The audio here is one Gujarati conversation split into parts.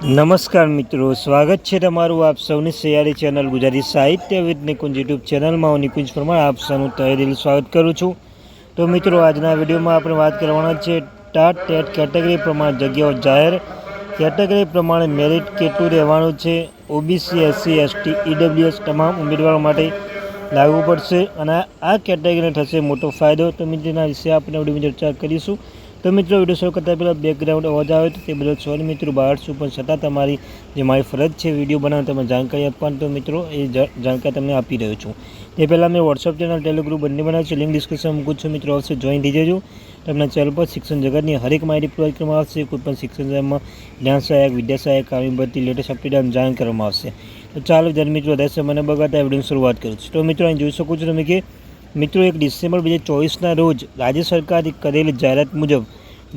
નમસ્કાર મિત્રો, સ્વાગત છે તમારું આપ સૌની સૈયારી ચેનલ ગુજરાતી સાહિત્ય વિદ નિકુંજ યુટ્યુબ ચેનલમાં. હું નિકુંજ પ્રમાણે આપ સૌનું તહેદિલ સ્વાગત કરું છું. તો મિત્રો, આજના વિડીયોમાં આપણે વાત કરવાના છે ટાટ ટેટ કેટેગરી પ્રમાણે જગ્યાઓ જાહેર. કેટેગરી પ્રમાણે મેરિટ કેટલું રહેવાનું છે? ઓબીસી, એસસી, એસટી, ઈડબ્લ્યુએસ તમામ ઉમેદવારો માટે લાગુ પડશે અને આ કેટેગરીને થશે મોટો ફાયદો. તો મિત્રના વિશે આપણે વિડીયોમાં ચર્ચા કરીશું. તો મિત્રો વીડિયો શરૂ કરતાં પહેલાં બેકગ્રાઉન્ડ અવાજ આવે તો તે બદલ સોરી મિત્રો, બહાર છું, પણ છતાં તમારી જે મારી ફરજ છે વીડિયો બનાવવા તમે જાણકારી આપવાની, તો મિત્રો, એ જાણકારી તમને આપી રહ્યો છું. તે પહેલાં મેં વોટ્સઅપ ચેનલ ટેલિગ્રુપ બંને બનાવ્યું છે. લિંક ડિસ્ક્રિપ્શન મૂકું છું મિત્રો, આવશે જોઈન થઈ જજો. તમને ચેનલ પર શિક્ષણ જગતની હરેક માહિતી પ્રોવાઈડ કરવામાં આવશે. કોઈ પણ શિક્ષણ જગતમાં જ્ઞાન સહાયક, વિદ્યા સહાયક કામી ભરતી લેટેસ્ટ અપડેટ જાણ કરવામાં આવશે. તો ચાલો વિદ્યાર્થી મિત્રો દસ સમયને બગાડતા વિડીયોની શરૂઆત કરું છું. તો મિત્રો, અહીં જોઈ શકો છો તમે કે મિત્રો, એક ડિસેમ્બર બે હજાર ચોવીસના રોજ રાજ્ય સરકારે કરેલી જાહેરાત મુજબ,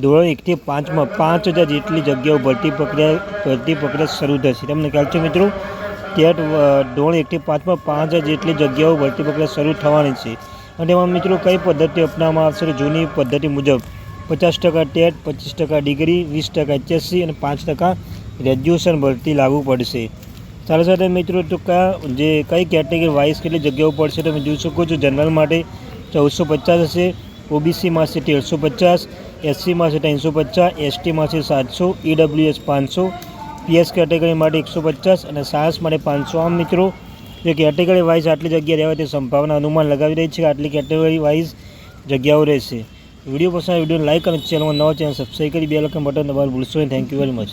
ધોરણ એકથી પાંચમાં પાંચ હજાર જેટલી જગ્યાઓ ભરતી પ્રક્રિયા ભરતી પ્રક્રિયા શરૂ થશે. તમને ખ્યાલ છે મિત્રો? ત્યાં ધોરણ એકથી પાંચમાં પાંચ હજાર જેટલી જગ્યાઓ ભરતી પ્રક્રિયા શરૂ થવાની છે. અને એમાં મિત્રો, કઈ પદ્ધતિ અપનાવવામાં આવશે? જૂની પદ્ધતિ મુજબ, પચાસ ટકા ટેટ, પચીસ ટકા ડિગ્રી, વીસ ટકા એચએસસી અને પાંચ ટકા ગ્રેજ્યુએશન ભરતી લાગુ પડશે. સાથે સાથે મિત્રો, તો કયા જે કઈ કેટેગરી વાઇઝ કેટલી જગ્યાઓ પડશે તમે જોઈ શકો છો. જનરલ માટે ચૌદસો પચાસ હશે ઓબીસીમાં છે તેરસો પચાસ એસસીમાં છે ત્રણસો પચાસ એસટીમાં છે સાતસો ઈડબ્લ્યુએસ પાંચસો પીએસ કેટેગરી માટે એકસો પચાસ અને સાયન્સ માટે પાંચસો. આમ મિત્રો, જે કેટેગરી વાઇઝ આટલી જગ્યા રહેવા તે સંભાવના અનુમાન લગાવી રહી છે કે આટલી કેટેગરી વાઇઝ જગ્યાઓ રહેશે. વીડિયો પસંદ વીડિયો લાઇક અને ચેનલમાં નવા ચેનલ સબસ્ક્રાઈબ કરી બે લખન બટન દબાવવાનું ભૂલશો નહીં. Thank you very much